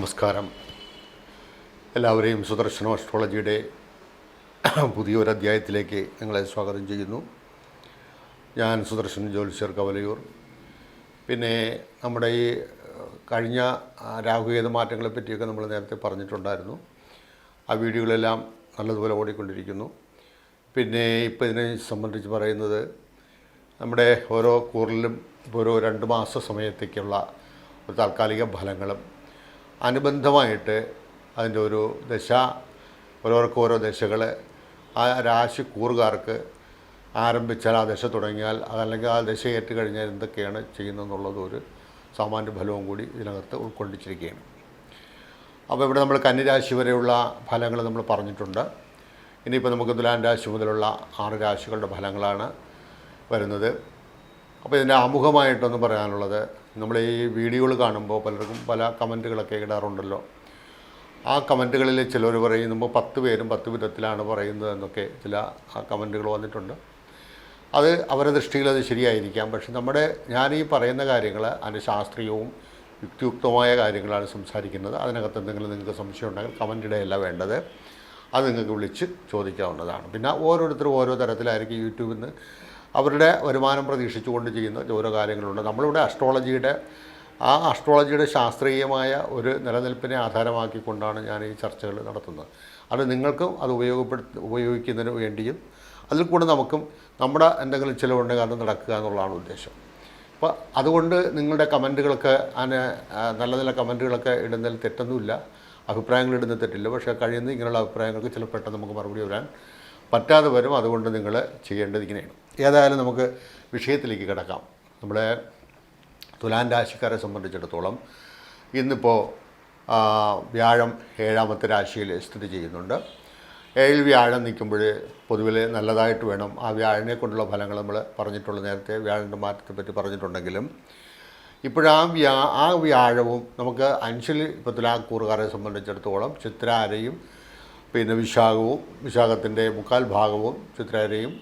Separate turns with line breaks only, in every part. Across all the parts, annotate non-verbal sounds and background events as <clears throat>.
നമസ്കാരം. എല്ലാവരെയും സുദർശനം അസ്ട്രോളജിയുടെ പുതിയൊരധ്യായത്തിലേക്ക് നിങ്ങളെ സ്വാഗതം ചെയ്യുന്നു. ഞാൻ സുദർശൻ ജ്യോത്സ്യർ കവലയൂർ. പിന്നെ നമ്മുടെ ഈ കഴിഞ്ഞ രാഹുകേത മാറ്റങ്ങളെ പറ്റിയൊക്കെ നമ്മൾ നേരത്തെ പറഞ്ഞിട്ടുണ്ടായിരുന്നു. ആ വീഡിയോകളെല്ലാം നല്ലതുപോലെ ഓടിക്കൊണ്ടിരിക്കുന്നു. പിന്നെ ഇപ്പോൾ ഇതിനെ സംബന്ധിച്ച് പറയുന്നത് നമ്മുടെ ഓരോ കൂറിലും ഓരോ രണ്ട് മാസ സമയത്തേക്കുള്ള ഒരു താൽക്കാലിക ഫലങ്ങളും അനുബന്ധമായിട്ട് അതിന്റെ ഒരു ദശ ഓരോർക്ക് ഓരോ ദശകൾ ആ രാശി കൂറുകാർക്ക് ആരംഭിച്ചാൽ ആ ദശ തുടങ്ങിയാൽ അതല്ലെങ്കിൽ ആ ദശ ഏറ്റു കഴിഞ്ഞാൽ എന്തൊക്കെയാണ് ചെയ്യുന്നതെന്നുള്ളത് ഒരു സാമാന്യ ഫലവും കൂടി ഇതിനകത്ത് ഉൾക്കൊണ്ടിച്ചിരിക്കുകയാണ്. അപ്പോൾ ഇവിടെ നമ്മൾ കന്നിരാശി വരെയുള്ള ഫലങ്ങൾ നമ്മൾ പറഞ്ഞിട്ടുണ്ട്. ഇനിയിപ്പോൾ നമുക്ക് തുലാൻ രാശി മുതലുള്ള ആറ് രാശികളുടെ ഫലങ്ങളാണ് വരുന്നത്. അപ്പോൾ ഇതിന്റെ ആമുഖമായിട്ടൊന്ന് പറയാനുള്ളത് നമ്മൾ ഈ വീഡിയോകൾ കാണുമ്പോൾ പലർക്കും പല കമന്റുകളൊക്കെ ഇടാറുണ്ടല്ലോ. ആ കമന്റുകളിൽ ചിലർ പറയും നമ്മൾ പത്ത് പേരും പത്ത് വിധത്തിലാണ് പറയുന്നത് എന്നൊക്കെ ചില ആ കമന്റുകൾ വന്നിട്ടുണ്ട്. അത് അവരുടെ ദൃഷ്ടിയിൽ അത് ശരിയായിരിക്കാം. പക്ഷെ നമ്മുടെ ഞാൻ ഈ പറയുന്ന കാര്യങ്ങൾ അതിന്റെ ശാസ്ത്രീയവും യുക്തിയുക്തമായ കാര്യങ്ങളാണ് സംസാരിക്കുന്നത്. അതിനകത്ത് എന്തെങ്കിലും നിങ്ങൾക്ക് സംശയം ഉണ്ടെങ്കിൽ കമന്റ് ഇടയല്ല വേണ്ടത്. അത് നിങ്ങൾക്ക് വിളിച്ച് ചോദിക്കാവുന്നതാണ്. പിന്നെ ഓരോരുത്തരും ഓരോ തരത്തിലായിരിക്കും യൂട്യൂബിൽ നിന്ന് അവരുടെ വരുമാനം പ്രതീക്ഷിച്ചുകൊണ്ട് ചെയ്യുന്ന ഓരോ കാര്യങ്ങളുണ്ട്. നമ്മളിവിടെ അസ്ട്രോളജിയുടെ ആ അസ്ട്രോളജിയുടെ ശാസ്ത്രീയമായ ഒരു നിലനിൽപ്പിനെ ആധാരമാക്കിക്കൊണ്ടാണ് ഞാൻ ഈ ചർച്ചകൾ നടത്തുന്നത്. അത് നിങ്ങൾക്കും അത് ഉപയോഗപ്പെടുത്ത ഉപയോഗിക്കുന്നതിന് വേണ്ടിയും അതിൽ കൂടെ നമുക്കും നമ്മുടെ എന്തെങ്കിലും ചിലവുണ്ടെങ്കിൽ അത് നടക്കുക എന്നുള്ളതാണ് ഉദ്ദേശം. അപ്പോൾ അതുകൊണ്ട് നിങ്ങളുടെ കമന്റുകളൊക്കെ അതിന് നല്ല നല്ല കമന്റുകളൊക്കെ ഇടുന്നതിൽ തെറ്റൊന്നുമില്ല. അഭിപ്രായങ്ങൾ ഇടുന്ന തെറ്റില്ല. പക്ഷേ കഴിയുന്ന ഇങ്ങനെയുള്ള അഭിപ്രായങ്ങൾക്ക് ചില പെട്ടെന്ന് നമുക്ക് മറുപടി വരാൻ പറ്റാതെ വരും. അതുകൊണ്ട് നിങ്ങൾ ചെയ്യേണ്ടത് ഇങ്ങനെയാണ്. ഏതായാലും നമുക്ക് വിഷയത്തിലേക്ക് കിടക്കാം. നമ്മുടെ തുലാൻ രാശിക്കാരെ സംബന്ധിച്ചിടത്തോളം ഇന്നിപ്പോൾ വ്യാഴം ഏഴാമത്തെ രാശിയിൽ സ്ഥിതി ചെയ്യുന്നുണ്ട്. ഏഴിൽ വ്യാഴം നിൽക്കുമ്പോൾ പൊതുവിൽ നല്ലതായിട്ട് വേണം. ആ വ്യാഴനെ കൊണ്ടുള്ള ഫലങ്ങൾ നമ്മൾ പറഞ്ഞിട്ടുള്ള നേരത്തെ വ്യാഴന്റെ മാറ്റത്തെ പറ്റി പറഞ്ഞിട്ടുണ്ടെങ്കിലും ഇപ്പോഴാ വ്യാ ആ വ്യാഴവും നമുക്ക് അഞ്ചിൽ ഇപ്പോൾ തുലാക്കൂറുകാരെ സംബന്ധിച്ചിടത്തോളം ചിത്രാരയും പിന്നെ വിശാഖവും വിശാഖത്തിന്റെ മുക്കാൽ ഭാഗവും ചിത്രേരയും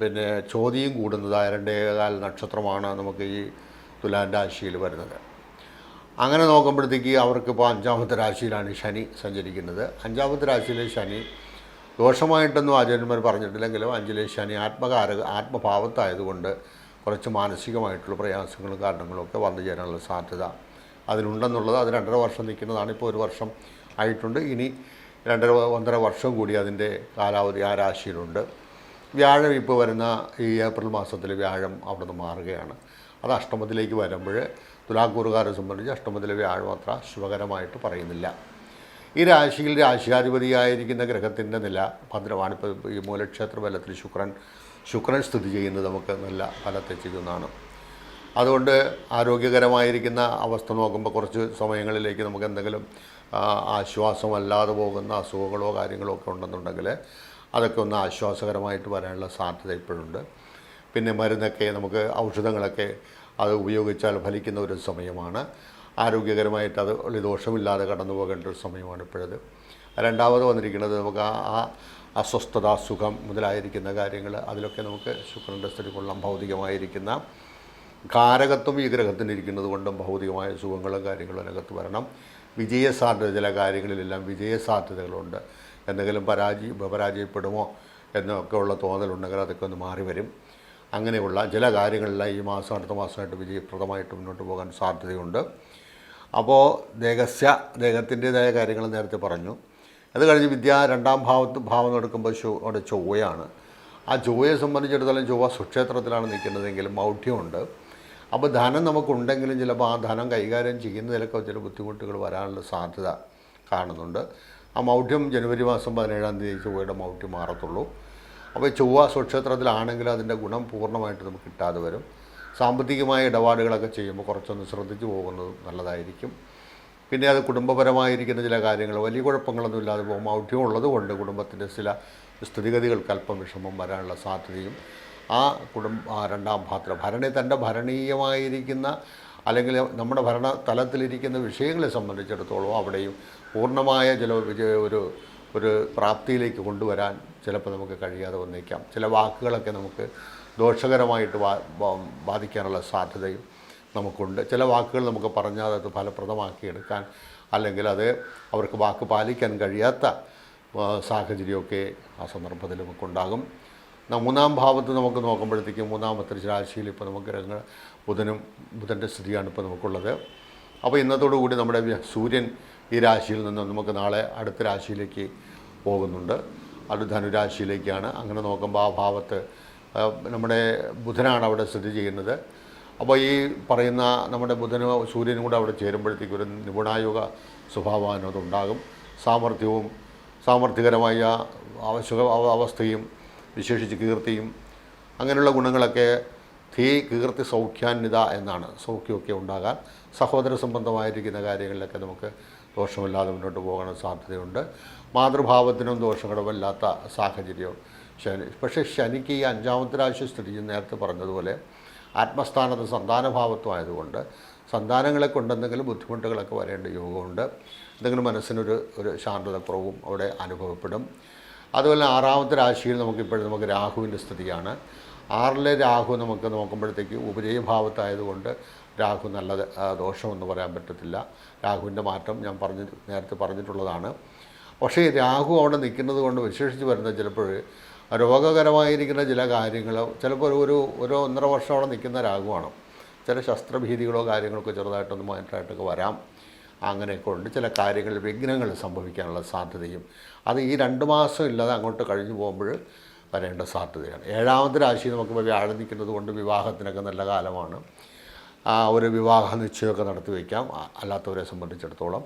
പിന്നെ ചോദ്യം കൂടുന്നതായ രണ്ടേകാൽ നക്ഷത്രമാണ് നമുക്ക് ഈ തുലാൻ രാശിയിൽ വരുന്നത്. അങ്ങനെ നോക്കുമ്പോഴത്തേക്ക് അവർക്കിപ്പോൾ അഞ്ചാമത്തെ രാശിയിലാണ് ശനി സഞ്ചരിക്കുന്നത്. അഞ്ചാമത്തെ രാശിയിലെ ശനി ദോഷമായിട്ടൊന്നും ആചാര്യന്മാർ പറഞ്ഞിട്ടില്ലെങ്കിലും അഞ്ചിലെ ശനി ആത്മകാര ആത്മഭാവത്തായതുകൊണ്ട് കുറച്ച് മാനസികമായിട്ടുള്ള പ്രയാസങ്ങളും കാരണങ്ങളും ഒക്കെ വന്നു ചേരാനുള്ള സാധ്യത അതിനുണ്ടെന്നുള്ളത് അത് രണ്ടര വർഷം നിൽക്കുന്നതാണ്. ഇപ്പോൾ ഒരു വർഷം ആയിട്ടുണ്ട്. ഇനി രണ്ടര ഒന്നര വർഷം കൂടി അതിന്റെ കാലാവധി ആ രാശിയിലുണ്ട്. വ്യാഴം ഇപ്പോൾ വരുന്ന ഈ ഏപ്രിൽ മാസത്തിൽ വ്യാഴം അവിടെ നിന്ന് മാറുകയാണ്. അത് അഷ്ടമത്തിലേക്ക് വരുമ്പോൾ തുലാക്കൂറുകാരെ സംബന്ധിച്ച് അഷ്ടമത്തിലെ വ്യാഴം അത്ര ശുഭകരമായിട്ട് പറയുന്നില്ല. ഈ രാശിയിൽ രാശിയാധിപതിയായിരിക്കുന്ന ഗ്രഹത്തിന്റെ നില ഭദ്രമാണ് ഇപ്പോൾ ഈ മൂലക്ഷേത്ര ബലത്തിൽ ശുക്രൻ ശുക്രൻ സ്ഥിതി ചെയ്യുന്നത് നമുക്ക് നല്ല ഫലത്തെത്തിക്കുന്നതാണ് അതുകൊണ്ട് ആരോഗ്യകരമായിരിക്കുന്ന അവസ്ഥ നോക്കുമ്പോൾ കുറച്ച് സമയങ്ങളിലേക്ക് നമുക്ക് എന്തെങ്കിലും ആശ്വാസമല്ലാതെ പോകുന്ന അസുഖങ്ങളോ കാര്യങ്ങളോ ഒക്കെ ഉണ്ടെന്നുണ്ടെങ്കിൽ അതൊക്കെ ഒന്ന് ആശ്വാസകരമായിട്ട് വരാനുള്ള സാധ്യത ഇപ്പോഴുണ്ട്. പിന്നെ മരുന്നൊക്കെ നമുക്ക് ഔഷധങ്ങളൊക്കെ അത് ഉപയോഗിച്ചാൽ ഫലിക്കുന്ന ഒരു സമയമാണ്. ആരോഗ്യകരമായിട്ട് അത് ദോഷമില്ലാതെ കടന്നു പോകേണ്ട ഒരു സമയമാണ് ഇപ്പോഴത്. രണ്ടാമത് വന്നിരിക്കുന്നത് നമുക്ക് ആ അസ്വസ്ഥത സുഖം മുതലായിരിക്കുന്ന കാര്യങ്ങൾ അതിലൊക്കെ നമുക്ക് ശുക്രന്റെ സ്ഥിതി കൊള്ളാം ഭൗതികമായിരിക്കുന്ന കാരകത്വം ഈ ഗ്രഹത്തിന് ഇരിക്കുന്നത് കൊണ്ടും ഭൗതികമായ സുഖങ്ങളും കാര്യങ്ങളും അതിനകത്ത് വരണം. വിജയസാധ്യത ചില കാര്യങ്ങളിലെല്ലാം വിജയസാധ്യതകളുണ്ട്. എന്തെങ്കിലും പരാജയ പരാജയപ്പെടുമോ എന്നൊക്കെ ഉള്ള തോന്നലുണ്ടെങ്കിൽ അതൊക്കെ ഒന്ന് മാറി വരും. അങ്ങനെയുള്ള ചില കാര്യങ്ങളെല്ലാം ഈ മാസം അടുത്ത മാസമായിട്ട് വിജയപ്രദമായിട്ട് മുന്നോട്ട് പോകാൻ സാധ്യതയുണ്ട്. അപ്പോൾ ദേഹസ്യ ദേഹത്തിന്റേതായ കാര്യങ്ങൾ നേരത്തെ പറഞ്ഞു. അത് കഴിഞ്ഞ് വിദ്യ രണ്ടാം ഭാവത്ത് ഭാവം എടുക്കുമ്പോൾ ചൊ അവിടെ ചൊവ്വയാണ്. ആ ചൊവ്വയെ സംബന്ധിച്ചിടത്തോളം ചൊവ്വ സുക്ഷേത്രത്തിലാണ് നിൽക്കുന്നതെങ്കിലും മൗഢ്യമുണ്ട്. അപ്പോൾ ധനം നമുക്കുണ്ടെങ്കിലും ചിലപ്പോൾ ആ ധനം കൈകാര്യം ചെയ്യുന്നതിലൊക്കെ ചില ബുദ്ധിമുട്ടുകൾ വരാനുള്ള സാധ്യത കാണുന്നുണ്ട്. ആ മൗഢ്യം ജനുവരി മാസം പതിനേഴാം തീയതി ചൊവ്വയുടെ മൗഢ്യം മാറത്തുള്ളൂ. അപ്പോൾ ചൊവ്വ സ്വക്ഷേത്രത്തിലാണെങ്കിൽ അതിന്റെ ഗുണം പൂർണമായിട്ട് നമുക്ക് കിട്ടാതെ വരും. സാമ്പത്തികമായ ഇടപാടുകളൊക്കെ ചെയ്യുമ്പോൾ കുറച്ചൊന്ന് ശ്രദ്ധിച്ചു പോകുന്നത് നല്ലതായിരിക്കും. പിന്നെ അത് കുടുംബപരമായിരിക്കുന്ന ചില കാര്യങ്ങൾ വലിയ കുഴപ്പങ്ങളൊന്നും ഇല്ലാതെ പോകും. മൗഢ്യം ഉള്ളത് കൊണ്ട് കുടുംബത്തിന്റെ ചില സ്ഥിതിഗതികൾക്ക് അല്പം വിഷമം വരാനുള്ള സാധ്യതയും ആ കുടുംബ രണ്ടാം ഭാത്ര ഭരണി തന്റെ ഭരണീയമായിരിക്കുന്ന അല്ലെങ്കിൽ നമ്മുടെ ഭരണ തലത്തിലിരിക്കുന്ന വിഷയങ്ങളെ സംബന്ധിച്ചിടത്തോളം അവിടെയും പൂർണമായ ചില ഒരു ഒരു പ്രാപ്തിയിലേക്ക് കൊണ്ടുവരാൻ ചിലപ്പോൾ നമുക്ക് കഴിയാതെ വന്നേക്കാം. ചില വാക്കുകളൊക്കെ നമുക്ക് ദോഷകരമായിട്ട് ബാധിക്കാനുള്ള സാധ്യതയും നമുക്കുണ്ട്. ചില വാക്കുകൾ നമുക്ക് പറഞ്ഞാൽ അത് ഫലപ്രദമാക്കിയെടുക്കാൻ അല്ലെങ്കിൽ അത് അവർക്ക് വാക്ക് പാലിക്കാൻ കഴിയാത്ത സാഹചര്യമൊക്കെ ആ സന്ദർഭത്തിൽ നമുക്കുണ്ടാകും. മൂന്നാം ഭാവത്ത് നമുക്ക് നോക്കുമ്പോഴത്തേക്കും മൂന്നാമത്തെ രാശിയിൽ ഇപ്പോൾ നമുക്ക് ബുധനും ബുധന്റെ സ്ഥിതിയാണ് ഇപ്പോൾ നമുക്കുള്ളത്. അപ്പോൾ ഇന്നത്തോടുകൂടി നമ്മുടെ സൂര്യൻ ഈ രാശിയിൽ നിന്ന് നമുക്ക് നാളെ അടുത്ത രാശിയിലേക്ക് പോകുന്നുണ്ട്. അത് ധനുരാശിയിലേക്കാണ്. അങ്ങനെ നോക്കുമ്പോൾ ആ ഭാവത്ത് നമ്മുടെ ബുധനാണ് അവിടെ സ്ഥിതി ചെയ്യുന്നത്. അപ്പോൾ ഈ പറയുന്ന നമ്മുടെ ബുധനും സൂര്യനും കൂടെ അവിടെ ചേരുമ്പോഴത്തേക്ക് ഒരു നിപുണായുഗ സ്വഭാവമാണ് അതുണ്ടാകും. സാമർഥ്യവും സാമർഥ്യകരമായ ആവശ്യ അവസ്ഥയും വിശേഷിച്ച് കീർത്തിയും അങ്ങനെയുള്ള ഗുണങ്ങളൊക്കെ ധീ കീർത്തി സൗഖ്യാന്യത എന്നാണ് സൗഖ്യമൊക്കെ ഉണ്ടാകാൻ. സഹോദര സംബന്ധമായിരിക്കുന്ന കാര്യങ്ങളിലൊക്കെ നമുക്ക് ദോഷമില്ലാതെ മുന്നോട്ട് പോകാൻ സാധ്യതയുണ്ട്. മാതൃഭാവത്തിനും ദോഷങ്ങളുമില്ലാത്ത സാഹചര്യവും ശനി പക്ഷേ ശനിക്ക് ഈ അഞ്ചാമത്തെ രാശി സ്ഥിതി ചെയ്യുന്ന നേരത്തെ പറഞ്ഞതുപോലെ ആത്മസ്ഥാനത്ത് സന്താനഭാവത്വമായതുകൊണ്ട് സന്താനങ്ങളെ കൊണ്ടെന്തെങ്കിലും ബുദ്ധിമുട്ടുകളൊക്കെ വരേണ്ട യോഗമുണ്ട്. എന്തെങ്കിലും മനസ്സിനൊരു ഒരു ശാന്തതക്കുറവും അവിടെ അനുഭവപ്പെടും. അതുപോലെ ആറാമത്തെ രാശിയിൽ നമുക്കിപ്പോഴും നമുക്ക് രാഹുവിന്റെ സ്ഥിതിയാണ്. ആറിലെ രാഹു നമുക്ക് നോക്കുമ്പോഴത്തേക്ക് ഉപജയഭാവത്തായതുകൊണ്ട് രാഹു നല്ല ദോഷമെന്ന് പറയാൻ പറ്റത്തില്ല. രാഹുവിന്റെ മാറ്റം ഞാൻ പറഞ്ഞ് നേരത്തെ പറഞ്ഞിട്ടുള്ളതാണ്. പക്ഷേ രാഹു അവിടെ നിൽക്കുന്നത് കൊണ്ട് വിശേഷിച്ച് വരുന്ന ചിലപ്പോൾ രോഗകരമായിരിക്കുന്ന ചില കാര്യങ്ങൾ ചിലപ്പോൾ ഒരു ഒരു ഒരു ഒന്നര വർഷം അവിടെ നിൽക്കുന്ന രാഹുവാണ്. ചില ശസ്ത്രഭീതികളോ കാര്യങ്ങളൊക്കെ ചെറുതായിട്ടൊന്ന് മാറ്റായിട്ടൊക്കെ വരാം. അങ്ങനെയൊക്കെ ഉണ്ട്. ചില കാര്യങ്ങളിൽ വിഘ്നങ്ങൾ സംഭവിക്കാനുള്ള സാധ്യതയും. അത് ഈ രണ്ട് മാസം ഇല്ലാതെ അങ്ങോട്ട് കഴിഞ്ഞു പോകുമ്പോൾ വരേണ്ട സാധ്യതയാണ്. ഏഴാമത്തെ രാശി നമുക്കിപ്പോൾ വ്യാഴം നിൽക്കുന്നത് കൊണ്ട് വിവാഹത്തിനൊക്കെ നല്ല കാലമാണ്. ഒരു വിവാഹ നിശ്ചയമൊക്കെ നടത്തി വയ്ക്കാം. അല്ലാത്തവരെ സംബന്ധിച്ചിടത്തോളം.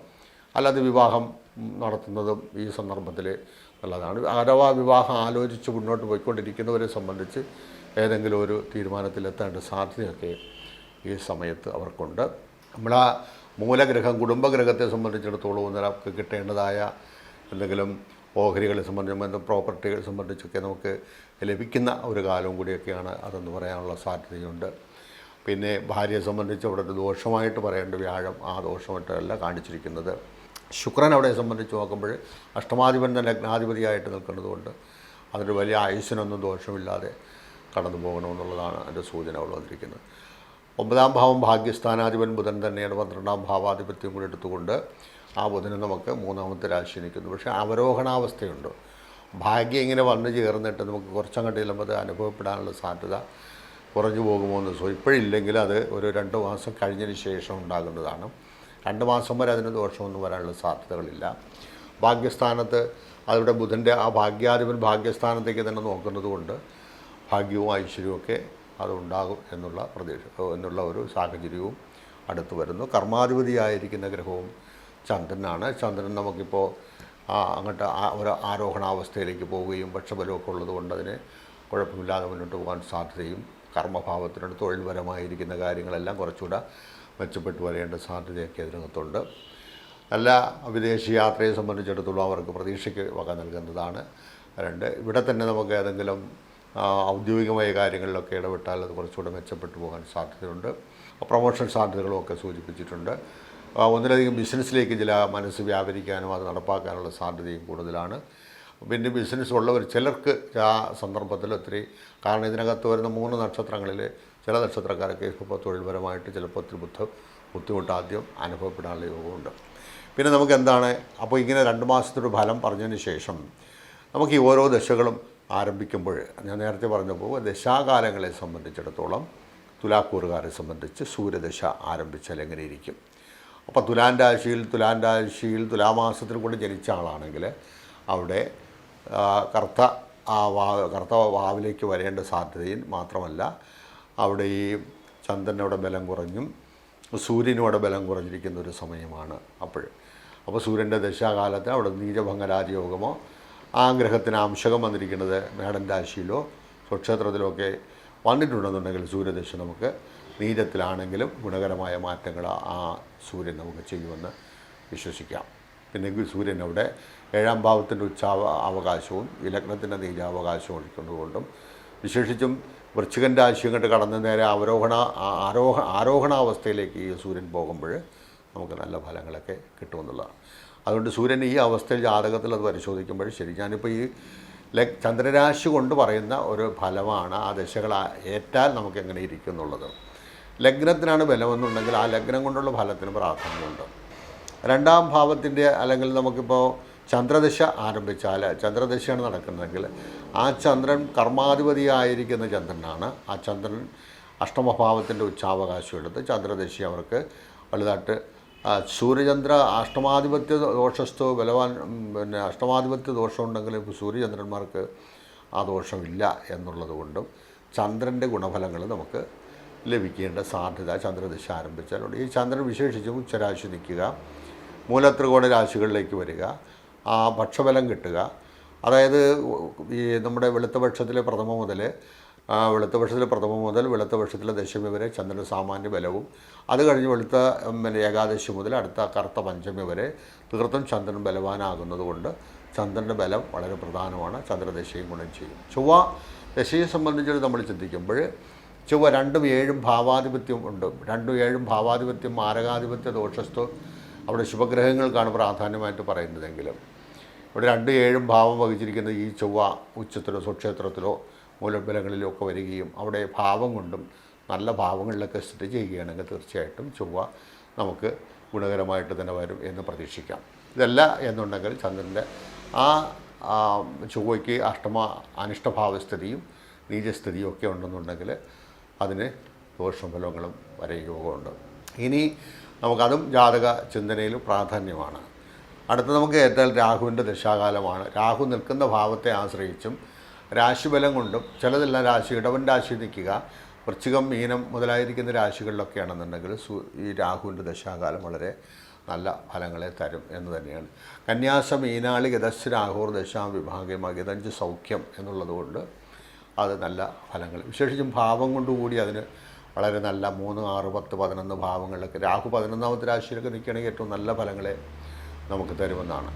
അല്ലാതെ വിവാഹം നടത്തുന്നതും ഈ സന്ദർഭത്തിൽ നല്ലതാണ്. അഥവാ വിവാഹം ആലോചിച്ച് മുന്നോട്ട് പോയിക്കൊണ്ടിരിക്കുന്നവരെ സംബന്ധിച്ച് ഏതെങ്കിലും ഒരു തീരുമാനത്തിലെത്തേണ്ട സാധ്യതയൊക്കെ ഈ സമയത്ത് അവർക്കുണ്ട്. നമ്മളാ മൂലഗ്രഹം കുടുംബഗ്രഹത്തെ സംബന്ധിച്ചിടത്തോളം നമുക്ക് കിട്ടേണ്ടതായ എന്തെങ്കിലും ഓഹരികളെ സംബന്ധിച്ചും പ്രോപ്പർട്ടികളെ സംബന്ധിച്ചൊക്കെ നമുക്ക് ലഭിക്കുന്ന ഒരു കാലവും കൂടിയൊക്കെയാണ് അതെന്ന് പറയാനുള്ള സാധ്യതയുണ്ട്. പിന്നെ ഭാര്യയെ സംബന്ധിച്ച് അവിടെ ഒരു ദോഷമായിട്ട് പറയേണ്ട വ്യാഴം ആ ദോഷമായിട്ടല്ല കാണിച്ചിരിക്കുന്നത്. ശുക്രൻ അവിടെ സംബന്ധിച്ച് നോക്കുമ്പോൾ അഷ്ടമാധിപൻ തന്നെ ലഗ്നാധിപതിയായിട്ട് നിൽക്കുന്നതുകൊണ്ട് അതിന് വലിയ ആയുസ്സിനൊന്നും ദോഷമില്ലാതെ കടന്നു പോകണമെന്നുള്ളതാണ് എന്റെ സൂചന അവിടെ വന്നിരിക്കുന്നത് ഒമ്പതാം ഭാവം ഭാഗ്യസ്ഥാനാധിപൻ ബുധൻ തന്നെയാണ് പന്ത്രണ്ടാം ഭാവാധിപത്യം കൂടി എടുത്തുകൊണ്ട് ആ ബുധന് നമുക്ക് മൂന്നാമത്തെ രാശി നിൽക്കുന്നു. പക്ഷേ അവരോഹണാവസ്ഥയുണ്ട്. ഭാഗ്യം ഇങ്ങനെ വന്നു ചേർന്നിട്ട് നമുക്ക് കുറച്ചങ്ങോട്ട് ചെല്ലുമ്പോൾ അത് അനുഭവപ്പെടാനുള്ള സാധ്യത കുറഞ്ഞു പോകുമോ എന്ന് സോ ഇപ്പോഴില്ലെങ്കിൽ അത് ഒരു രണ്ട് മാസം കഴിഞ്ഞതിന് ശേഷം ഉണ്ടാകുന്നതാണ്. രണ്ട് മാസം വരെ അതിന് ദോഷമൊന്നും വരാനുള്ള സാധ്യതകളില്ല. ഭാഗ്യസ്ഥാനത്ത് അതിവിടെ ബുധന്റെ ആ ഭാഗ്യാധിപൻ ഭാഗ്യസ്ഥാനത്തേക്ക് തന്നെ നോക്കുന്നത് കൊണ്ട് ഭാഗ്യവും ഐശ്വര്യവും ഒക്കെ അതുണ്ടാകും എന്നുള്ള പ്രതീക്ഷ എന്നുള്ള ഒരു സാഹചര്യവും അടുത്തു വരുന്നു. കർമാധിപതിയായിരിക്കുന്ന ഗ്രഹവും ചന്ദ്രനാണ്. ചന്ദ്രൻ നമുക്കിപ്പോൾ അങ്ങോട്ട് ഒരു ആരോഹണാവസ്ഥയിലേക്ക് പോവുകയും പക്ഷബലമൊക്കെ ഉള്ളതുകൊണ്ട് അതിന് കുഴപ്പമില്ലാതെ മുന്നോട്ട് പോകാൻ സാധ്യതയും കർമ്മഭാവത്തിനോട് തൊഴിൽപരമായിരിക്കുന്ന കാര്യങ്ങളെല്ലാം കുറച്ചുകൂടെ മെച്ചപ്പെട്ടു വരേണ്ട സാധ്യതയൊക്കെ അതിനകത്തുണ്ട്. നല്ല വിദേശ യാത്രയെ സംബന്ധിച്ചിടത്തോളം അവർക്ക് പ്രതീക്ഷയ്ക്ക് വക നൽകുന്നതാണ്. രണ്ട് ഇവിടെ തന്നെ നമുക്ക് ഏതെങ്കിലും ഔദ്യോഗികമായ കാര്യങ്ങളിലൊക്കെ ഇടപെട്ടാൽ അത് കുറച്ചുകൂടെ മെച്ചപ്പെട്ടു പോകാൻ സാധ്യതയുണ്ട്. പ്രൊമോഷൻ സാധ്യതകളും ഒക്കെ സൂചിപ്പിച്ചിട്ടുണ്ട്. ഒന്നിലധികം ബിസിനസ്സിലേക്ക് ചില മനസ്സ് വ്യാപരിക്കാനും അത് നടപ്പാക്കാനുള്ള സാധ്യതയും കൂടുതലാണ്. പിന്നെ ബിസിനസ് ഉള്ളവർ ചിലർക്ക് ആ സന്ദർഭത്തിൽ ഒത്തിരി കാരണം ഇതിനകത്ത് വരുന്ന മൂന്ന് നക്ഷത്രങ്ങളിൽ ചില നക്ഷത്രക്കാരൊക്കെ ഇപ്പോൾ തൊഴിൽപരമായിട്ട് ചിലപ്പോൾ ഒത്തിരി ബുദ്ധ ബുദ്ധിമുട്ട് ആദ്യം അനുഭവപ്പെടാനുള്ള യോഗമുണ്ട്. പിന്നെ നമുക്ക് എന്താണ് അപ്പോൾ ഇങ്ങനെ രണ്ട് മാസത്തൊരു ഫലം പറഞ്ഞതിന് ശേഷം നമുക്ക് ഈ ഓരോ ദശകളും ആരംഭിക്കുമ്പോൾ ഞാൻ നേരത്തെ പറഞ്ഞപ്പോൾ ദശാകാലങ്ങളെ സംബന്ധിച്ചിടത്തോളം തുലാക്കൂറുകാരെ സംബന്ധിച്ച് സൂര്യദശ ആരംഭിച്ചാൽ എങ്ങനെ ഇരിക്കും? അപ്പോൾ തുലാൻ രാശിയിൽ രാശിയിൽ തുലാമാസത്തിൽ കൊണ്ട് ജനിച്ച ആളാണെങ്കിൽ അവിടെ കറുത്ത ആ വാ കറുത്ത വാവിലേക്ക് വരേണ്ട സാധ്യതയും മാത്രമല്ല അവിടെ ഈ ചന്ദ്രനോടെ ബലം കുറഞ്ഞും സൂര്യനോടെ ബലം കുറഞ്ഞിരിക്കുന്ന ഒരു സമയമാണ് അപ്പോൾ. അപ്പോൾ സൂര്യന്റെ ദശാകാലത്ത് അവിടെ നീചഭംഗ രാജയോഗമോ ആ ഗ്രഹത്തിന് അംശകം വന്നിരിക്കുന്നത് മേടൻ രാശിയിലോ സ്വക്ഷേത്രത്തിലോ ഒക്കെ വന്നിട്ടുണ്ടെന്നുണ്ടെങ്കിൽ സൂര്യദശ നമുക്ക് നീചത്തിലാണെങ്കിലും ഗുണകരമായ മാറ്റങ്ങൾ ആ സൂര്യൻ നമുക്ക് ചെയ്യുമെന്ന് വിശ്വസിക്കാം. പിന്നെ സൂര്യൻ അവിടെ ഏഴാം ഭാവത്തിന്റെ ഉച്ചാവ അവകാശവും വിലഗ്നത്തിന്റെ ലഗ്നത്തിന്റെ നീചാവകാശവും എടുക്കുന്നതുകൊണ്ടും വിശേഷിച്ചും വൃശ്ചികൻ രാശി കടന്ന നേരെ അവരോഹണ ആരോഹ ആരോഹണാവസ്ഥയിലേക്ക് ഈ സൂര്യൻ പോകുമ്പോൾ നമുക്ക് നല്ല ഫലങ്ങളൊക്കെ കിട്ടുമെന്നുള്ളതാണ്. അതുകൊണ്ട് സൂര്യൻ ഈ അവസ്ഥയിൽ ജാതകത്തിൽ അത് പരിശോധിക്കുമ്പോൾ ശരി ഞാനിപ്പോൾ ഈ ലൈക് ചന്ദ്രരാശി കൊണ്ട് പറയുന്ന ഒരു ഫലമാണ് ആ ദശകൾ ഏറ്റാൽ നമുക്ക് എങ്ങനെ ഇരിക്കും എന്നുള്ളത്. ലഗ്നത്തിനാണ് ബലമെന്നുണ്ടെങ്കിൽ ആ ലഗ്നം കൊണ്ടുള്ള ഫലത്തിന് പ്രാധാന്യമുണ്ട്. രണ്ടാം ഭാവത്തിന്റെ അല്ലെങ്കിൽ നമുക്കിപ്പോൾ ചന്ദ്രദശ ആരംഭിച്ചാൽ ചന്ദ്രദശയാണ് നടക്കുന്നതെങ്കിൽ ആ ചന്ദ്രൻ കർമാധിപതിയായിരിക്കുന്ന ചന്ദ്രനാണ്. ആ ചന്ദ്രൻ അഷ്ടമഭാവത്തിന്റെ ഉച്ചാവകാശം എടുത്ത് ചന്ദ്രദശ അവർക്ക് വലുതായിട്ട് സൂര്യചന്ദ്ര അഷ്ടമാധിപത്യ ദോഷസ്ഥോ ബലവാൻ പിന്നെ അഷ്ടമാധിപത്യ ദോഷം ഉണ്ടെങ്കിൽ ഇപ്പോൾ സൂര്യചന്ദ്രന്മാർക്ക് ആ ദോഷമില്ല എന്നുള്ളത് കൊണ്ടും ചന്ദ്രന്റെ ഗുണഫലങ്ങൾ നമുക്ക് ലഭിക്കേണ്ട സാധ്യത ചന്ദ്രദശ ആരംഭിച്ചാലുണ്ട്. ഈ ചന്ദ്രൻ വിശേഷിച്ചും ഉച്ചരാശി നിൽക്കുക മൂലത്രികോണ രാശികളിലേക്ക് വരിക ആ ഭക്ഷബലം കിട്ടുക. അതായത് ഈ നമ്മുടെ വെളുത്ത പക്ഷത്തിലെ പ്രഥമ മുതൽ വെളുത്തപക്ഷത്തിലെ വെളുത്ത പക്ഷത്തിലെ പ്രഥമ മുതൽ വെളുത്ത പക്ഷത്തിലെ ദശമി വരെ ചന്ദ്രൻ സാമാന്യ ബലവും. അത് കഴിഞ്ഞ് വെളുത്ത പിന്നെ ഏകാദശി മുതൽ അടുത്ത കറുത്ത പഞ്ചമി വരെ തീർത്തും ചന്ദ്രൻ ബലവാനാകുന്നത് കൊണ്ട് ചന്ദ്രന്റെ ബലം വളരെ പ്രധാനമാണ്. ചന്ദ്രദശയും ഗുണം ചെയ്യും. ചൊവ്വ ദശയെ സംബന്ധിച്ചിട്ട് നമ്മൾ ചിന്തിക്കുമ്പോൾ ചൊവ്വ രണ്ടും ഏഴും ഭാവാധിപത്യം ഉണ്ട്. രണ്ടും ഏഴും ഭാവാധിപത്യം മാരകാധിപത്യ ദോഷസ്ഥോ അവിടെ ശുഭഗ്രഹങ്ങൾക്കാണ് പ്രാധാന്യമായിട്ട് പറയുന്നതെങ്കിലും. ഇവിടെ രണ്ട് ഏഴും ഭാവം വഹിച്ചിരിക്കുന്ന ഈ ചൊവ്വ ഉച്ചത്തിലോ സ്വക്ഷേത്രത്തിലോ മൂലബലങ്ങളിലോ ഒക്കെ വരികയും അവിടെ ഭാവം കൊണ്ടും നല്ല ഭാവങ്ങളിലൊക്കെ സ്ഥിതി ചെയ്യുകയാണെങ്കിൽ തീർച്ചയായിട്ടും ചൊവ്വ നമുക്ക് ഗുണകരമായിട്ട് തന്നെ വരും എന്ന് പ്രതീക്ഷിക്കാം. ഇതല്ല എന്നുണ്ടെങ്കിൽ ചന്ദ്രന്റെ ആ, ചൊവ്വയ്ക്ക് അഷ്ടമ അനിഷ്ടഭാവസ്ഥിതിയും നീചസ്ഥിതിയും ഒക്കെ ഉണ്ടെന്നുണ്ടെങ്കിൽ അതിന് ദോഷഫലങ്ങളും വരെ യോഗമുണ്ട് ഇനി നമുക്കതും ജാതക ചിന്തനയിൽ പ്രാധാന്യമാണ്. അടുത്ത നമുക്ക് ഏറ്റാൽ രാഹുവിന്റെ ദശാകാലമാണ്. രാഹു നിൽക്കുന്ന ഭാവത്തെ ആശ്രയിച്ചും രാശിബലം കൊണ്ടും ചിലതെല്ലാം രാശി ഇടവൻ രാശി നിൽക്കുക വൃശ്ചികം മീനം മുതലായിരിക്കുന്ന രാശികളിലൊക്കെയാണെന്നുണ്ടെങ്കിൽ സു ഈ രാഹുവിന്റെ ദശാകാലം വളരെ നല്ല ഫലങ്ങളെ തരും എന്ന് തന്നെയാണ്. കന്യാസ മീനാളി ഗതസ് രാഹുർ ദശാം വിഭാഗ്യം ഗതഞ്ച് സൗഖ്യം എന്നുള്ളത് കൊണ്ട് അത് നല്ല ഫലങ്ങൾ. വിശേഷിച്ചും ഭാവം കൊണ്ടുകൂടി അതിന് വളരെ നല്ല മൂന്ന് ആറ് പത്ത് പതിനൊന്ന് ഭാവങ്ങളിലൊക്കെ രാഹു പതിനൊന്നാമത്തെ രാശിയിലൊക്കെ നിൽക്കുകയാണെങ്കിൽ ഏറ്റവും നല്ല ഫലങ്ങളെ നമുക്ക് തരുമെന്നാണ്.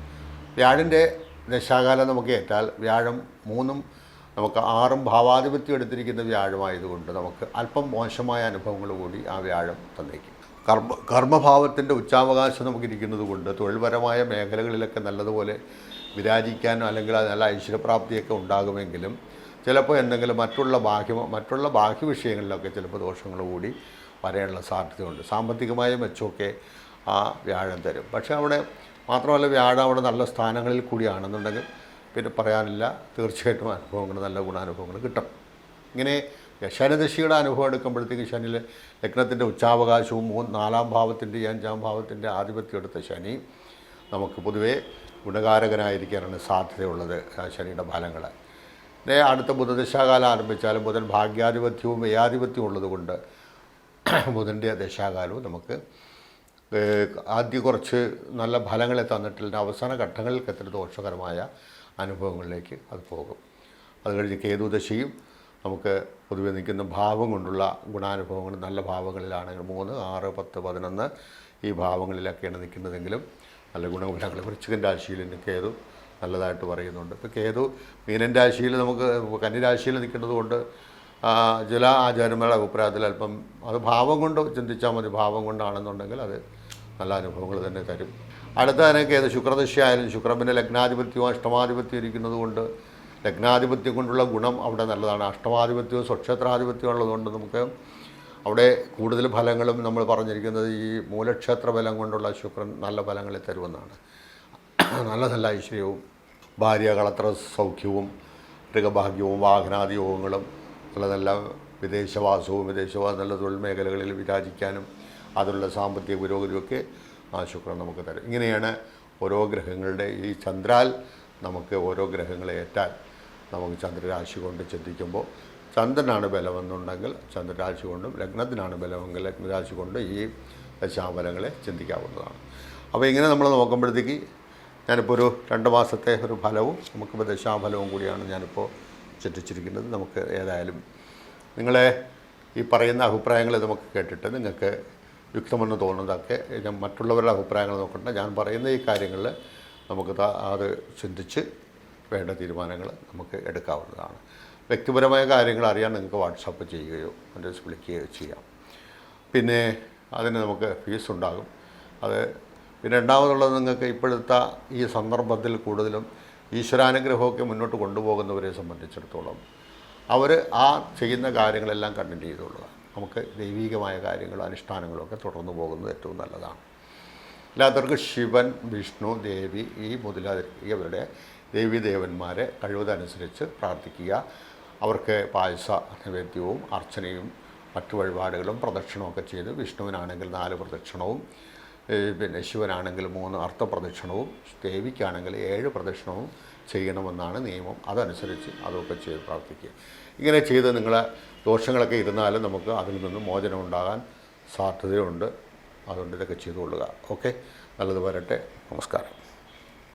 വ്യാഴന്റെ ദശാകാലം നമുക്ക് ഏറ്റാൽ വ്യാഴം മൂന്നും നമുക്ക് ആറും ഭാവാധിപത്യം എടുത്തിരിക്കുന്ന വ്യാഴമായതുകൊണ്ട് നമുക്ക് അല്പം മോശമായ അനുഭവങ്ങൾ കൂടി ആ വ്യാഴം തന്നേക്കും. കർമ്മ കർമ്മഭാവത്തിന്റെ ഉച്ചാവകാശം നമുക്കിരിക്കുന്നത് കൊണ്ട് തൊഴിൽപരമായ മേഖലകളിലൊക്കെ നല്ലതുപോലെ വിരാജിക്കാനോ അല്ലെങ്കിൽ നല്ല ഐശ്വര്യപ്രാപ്തിയൊക്കെ ഉണ്ടാകുമെങ്കിലും ചിലപ്പോൾ എന്തെങ്കിലും മറ്റുള്ള ബാഹ്യ മറ്റുള്ള ബാഹ്യ വിഷയങ്ങളിലൊക്കെ ചിലപ്പോൾ ദോഷങ്ങൾ കൂടി വരാനുള്ള സാധ്യതയുണ്ട്. സാമ്പത്തികമായ മെച്ചമൊക്കെ ആ വ്യാഴം തരും. പക്ഷേ അവിടെ മാത്രമല്ല വ്യാഴം അവിടെ നല്ല സ്ഥാനങ്ങളിൽ കൂടിയാണെന്നുണ്ടെങ്കിൽ പിന്നെ പറയാനില്ല. തീർച്ചയായിട്ടും അനുഭവങ്ങൾ നല്ല ഗുണാനുഭവങ്ങൾ കിട്ടും. ഇങ്ങനെ ശനിദശിയുടെ അനുഭവം എടുക്കുമ്പോഴത്തേക്ക് ശനിയിൽ ലഗ്നത്തിന്റെ ഉച്ചാവകാശവും മൂന്ന് നാലാം ഭാവത്തിന്റെ അഞ്ചാം ഭാവത്തിന്റെ ആധിപത്യം എടുത്ത ശനി നമുക്ക് പൊതുവേ ഗുണകാരകനായിരിക്കാനാണ് സാധ്യതയുള്ളത് ശനിയുടെ ഫലങ്ങൾ പിന്നെ അടുത്ത ബുധദശാകാലം ആരംഭിച്ചാലും ബുധൻ ഭാഗ്യാധിപത്യവും ഏയാധിപത്യവും ഉള്ളതുകൊണ്ട് <clears throat> ബുധന്റെ ദശാകാലവും നമുക്ക് ആദ്യ കുറച്ച് നല്ല ഫലങ്ങളെ തന്നിട്ടില്ല. അവസാന ഘട്ടങ്ങളിൽ എത്ര ദോഷകരമായ അനുഭവങ്ങളിലേക്ക് അത് പോകും. അത് കഴിഞ്ഞ് കേതുദശയും നമുക്ക് പൊതുവെ നിൽക്കുന്ന ഭാവം കൊണ്ടുള്ള ഗുണാനുഭവങ്ങൾ നല്ല ഭാവങ്ങളിലാണെങ്കിൽ മൂന്ന് ആറ് പത്ത് പതിനൊന്ന് ഈ ഭാവങ്ങളിലൊക്കെയാണ് നിൽക്കുന്നതെങ്കിലും നല്ല ഗുണഫലങ്ങൾ വൃശ്ചികൻ രാശിയിൽ നിന്ന് കേതു നല്ലതായിട്ട് പറയുന്നുണ്ട്. ഇപ്പോൾ കേതു മീനൻ രാശിയിൽ നമുക്ക് കന്നിരാശിയിൽ നിൽക്കുന്നത് കൊണ്ട് ചില ആചാര്യന്മാരുടെ അഭിപ്രായത്തിൽ അല്പം അത് ഭാവം കൊണ്ട് ചിന്തിച്ചാൽ മതി. ഭാവം കൊണ്ടാണെന്നുണ്ടെങ്കിൽ അത് നല്ല അനുഭവങ്ങൾ തന്നെ തരും. അടുത്ത അതിനൊക്കെ ഏത് ശുക്രദശയായാലും ശുക്രമിന്റെ ലഗ്നാധിപത്യവും അഷ്ടമാധിപത്യവും ഇരിക്കുന്നത് കൊണ്ട് ലഗ്നാധിപത്യം കൊണ്ടുള്ള ഗുണം അവിടെ നല്ലതാണ്. അഷ്ടമാധിപത്യവും സ്വക്ഷേത്രാധിപത്യവും ഉള്ളതുകൊണ്ട് നമുക്ക് അവിടെ കൂടുതൽ ഫലങ്ങളും നമ്മൾ പറഞ്ഞിരിക്കുന്നത് ഈ മൂലക്ഷേത്ര ബലം കൊണ്ടുള്ള ശുക്രൻ നല്ല ഫലങ്ങളെ തരുമെന്നാണ്. നല്ല നല്ല ഐശ്വര്യവും ഭാര്യ കളത്ര സൗഖ്യവും മൃഗഭാഗ്യവും വാഹനാദിയോഗങ്ങളും നല്ല നല്ല വിദേശവാസവും വിദേശവാസ നല്ല തൊഴിൽ മേഖലകളിൽ വിരാജിക്കാനും അതിലുള്ള സാമ്പത്തിക പുരോഗതിയൊക്കെ ആ ശുക്രൻ നമുക്ക് തരും. ഇങ്ങനെയാണ് ഓരോ ഗ്രഹങ്ങളുടെ ഈ ചന്ദ്രാൽ നമുക്ക് ഓരോ ഗ്രഹങ്ങളെ ഏറ്റാൽ നമുക്ക് ചന്ദ്രരാശി കൊണ്ട് ചിന്തിക്കുമ്പോൾ ചന്ദ്രനാണ് ബലമെന്നുണ്ടെങ്കിൽ ചന്ദ്രരാശി കൊണ്ടും ലഗ്നത്തിനാണ് ബലമെങ്കിൽ ലഗ്നരാശി കൊണ്ട് ഈ ദശാബലങ്ങളെ ചിന്തിക്കാവുന്നതാണ്. അപ്പോൾ ഇങ്ങനെ നമ്മൾ നോക്കുമ്പോഴത്തേക്ക് ഞാനിപ്പോൾ ഒരു രണ്ട് മാസത്തെ ഒരു ഫലവും നമുക്കിപ്പോൾ ദശാഫലവും കൂടിയാണ് ഞാനിപ്പോൾ ചിന്തിച്ചിരിക്കുന്നത്. നമുക്ക് ഏതായാലും നിങ്ങളെ ഈ പറയുന്ന അഭിപ്രായങ്ങൾ നമുക്ക് കേട്ടിട്ട് നിങ്ങൾക്ക് യുക്തമെന്ന് തോന്നുന്നതൊക്കെ ഞാൻ മറ്റുള്ളവരുടെ അഭിപ്രായങ്ങൾ നോക്കണ്ട. ഞാൻ പറയുന്ന ഈ കാര്യങ്ങളിൽ നമുക്ക് അത് ചിന്തിച്ച് വേണ്ട തീരുമാനങ്ങൾ നമുക്ക് എടുക്കാവുന്നതാണ്. വ്യക്തിപരമായ കാര്യങ്ങൾ അറിയാൻ നിങ്ങൾക്ക് വാട്സാപ്പ് ചെയ്യുകയോ അതിന്റെ വിളിക്കുകയോ ചെയ്യാം. പിന്നെ അതിന് നമുക്ക് ഫീസ് ഉണ്ടാകും അത് പിന്നെ രണ്ടാമതുള്ളത് നിങ്ങൾക്ക് ഇപ്പോഴത്തെ ഈ സന്ദർഭത്തിൽ കൂടുതലും ഈശ്വരാനുഗ്രഹമൊക്കെ മുന്നോട്ട് കൊണ്ടുപോകുന്നവരെ സംബന്ധിച്ചിടത്തോളം അവർ ആ ചെയ്യുന്ന കാര്യങ്ങളെല്ലാം കണ്ടിന്യൂ ചെയ്തോളുക. നമുക്ക് ദൈവീകമായ കാര്യങ്ങളും അനുഷ്ഠാനങ്ങളും ഒക്കെ തുടർന്നു പോകുന്നത് ഏറ്റവും നല്ലതാണ്. അല്ലാത്തവർക്ക് ശിവൻ വിഷ്ണു ദേവി ഈ മുതലായവരുടെ ദേവീദേവന്മാരെ കഴിവതനുസരിച്ച് പ്രാർത്ഥിക്കുക. അവർക്ക് പായസ നിവേദ്യവും അർച്ചനയും മറ്റു വഴിപാടുകളും പ്രദക്ഷിണമൊക്കെ ചെയ്ത് വിഷ്ണുവിനാണെങ്കിൽ നാല് പ്രദക്ഷിണവും പിന്നെ ശിവനാണെങ്കിൽ മൂന്ന് അർത്ഥപ്രദക്ഷിണവും ദേവിക്കാണെങ്കിൽ ഏഴ് പ്രദക്ഷിണവും ചെയ്യണമെന്നാണ് നിയമം. അതനുസരിച്ച് അതൊക്കെ ചെയ്ത് പ്രാർത്ഥിക്കുക. ഇങ്ങനെ ചെയ്ത് നിങ്ങളെ ദോഷങ്ങളൊക്കെ ഇരുന്നാലും നമുക്ക് അതിൽ നിന്ന് മോചനം ഉണ്ടാകാൻ സാധ്യതയുണ്ട്. അതുകൊണ്ട് ഇതൊക്കെ ചെയ്തുകൊള്ളുക ഓക്കെ? നല്ലത് വരട്ടെ. നമസ്കാരം.